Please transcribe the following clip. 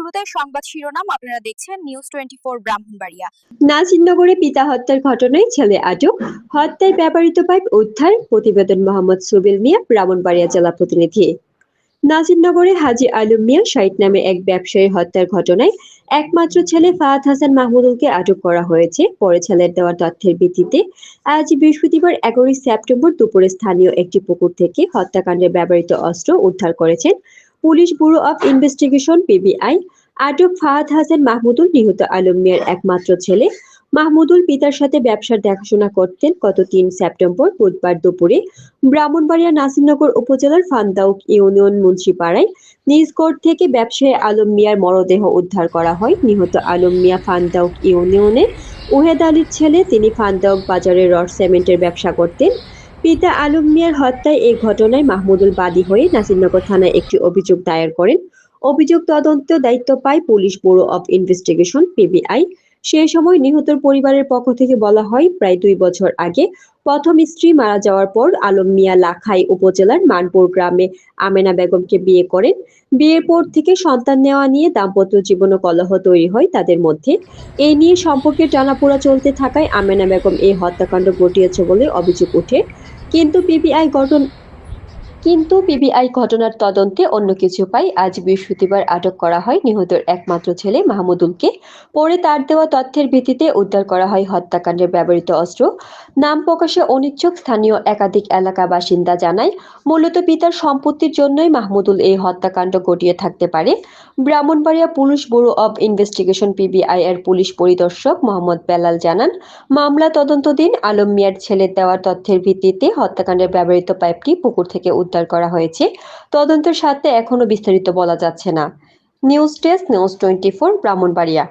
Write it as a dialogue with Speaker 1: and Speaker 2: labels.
Speaker 1: শুরুতে সংবাদ শিরোনাম আপনারা দেখছেন নিউজ টোয়েন্টি ফোর ব্রাহ্মণবাড়িয়া
Speaker 2: পিতা হত্যার ঘটনায় ছেলে আটক। হত্যায় ব্যবহৃত পাইপ উদ্ধার প্রতিবেদন মোহাম্মদ সুবিল মিয়া, ব্রাহ্মণবাড়িয়া জেলা প্রতিনিধি। নাজিরনগরে হাজি আলম মিয়া নামে এক ব্যবসায়ী হত্যার ঘটনায় একমাত্র ছেলে ফাহাদ হাসান মাহমুদুলকে আটক করা হয়েছে। পরে ছেলের দেওয়া তথ্যের ভিত্তিতে আজ বৃহস্পতিবার এগারোই সেপ্টেম্বর দুপুরে স্থানীয় একটি পুকুর থেকে হত্যাকাণ্ডে ব্যবহৃত অস্ত্র উদ্ধার করেছেন police bureau of investigation, PBI, আটক ফাহাদ হাসান মাহমুদুল, নিহত আলম মিয়ার একমাত্র ছেলে। মাহমুদুল পিতার সাথে ব্যবসার দেখাশোনা করতেন গত তিন সেপ্টেম্বর, বুধবার দুপুরে ব্রাহ্মণবাড়িয়া নাসিরনগর উপজেলার ফান্দাউক ইউনিয়ন, মুন্সিপাড়ায়। নিজ কোর্ট থেকে ব্যবসায়ী আলম মিয়ার মরদেহ উদ্ধার করা হয়। নিহত আলম মিয়া ফান্দাউক ইউনিয়নে উহেদ আলীর ছেলে, তিনি ফান্দাউক বাজারে রড সিমেন্টের ব্যবসা করতেন। পিতা আলম মিয়ার হত্যায় এই ঘটনায় মাহমুদুল বাদী হয়ে নাসিরনগর থানায় একটি অভিযোগ দায়ের করেন। অভিযোগ তদন্ত দায়িত্ব পায় police bureau of investigation, PBI. সেই সময় নিহতর পরিবারের পক্ষ থেকে বলা হয়, প্রায় দুই বছর আগে প্রথম স্ত্রী মারা যাওয়ার পর আলম মিয়া লাখাই উপজেলার মানপুর গ্রামে আমেনা বেগমকে বিয়ে করেন। বিয়ের পর থেকে সন্তান নেওয়া নিয়ে দাম্পত্য জীবন কলহ তৈরি হয় তাদের মধ্যে। এই নিয়ে সম্পর্কের টানাপোড়া চলতে থাকায় আমেনা বেগম এই হত্যাকাণ্ড ঘটিয়েছে বলে অভিযোগ ওঠে। কিন্তু পিবিআই গঠন কিন্তু পিবিআই ঘটনার তদন্তে অন্য কিছু পাই। আজ বৃহস্পতিবার আটক করা হয় নিহতের একমাত্র ছেলে মাহমুদুলকে। পরে তার দেওয়া তথ্যের ভিত্তিতে উদ্ধার করা হয় হত্যাকাণ্ডে ব্যবহৃত অস্ত্র। নাম প্রকাশে অনিচ্ছুক স্থানীয় একাধিক এলাকা বাসিন্দা জানায়, মূলত পিতার সম্পত্তির জন্যই মাহমুদুল এই হত্যাকাণ্ড ঘটিয়ে থাকতে পারে। Brahmanbaria police bureau of investigation PBI এর পুলিশ পরিদর্শক মোহাম্মদ বেলাল জানান, মামলা তদন্তদিন আলম মিয়ার ছেলে দেওয়া তথ্যের ভিত্তিতে হত্যাকাণ্ডে ব্যবহৃত পাইপটি পুকুর থেকে উদ্ধার করা হয়েছে। তদন্তের সাথে এখনও বিস্তারিত বলা যাচ্ছে না। News desk, news twenty four, Brahmanbaria.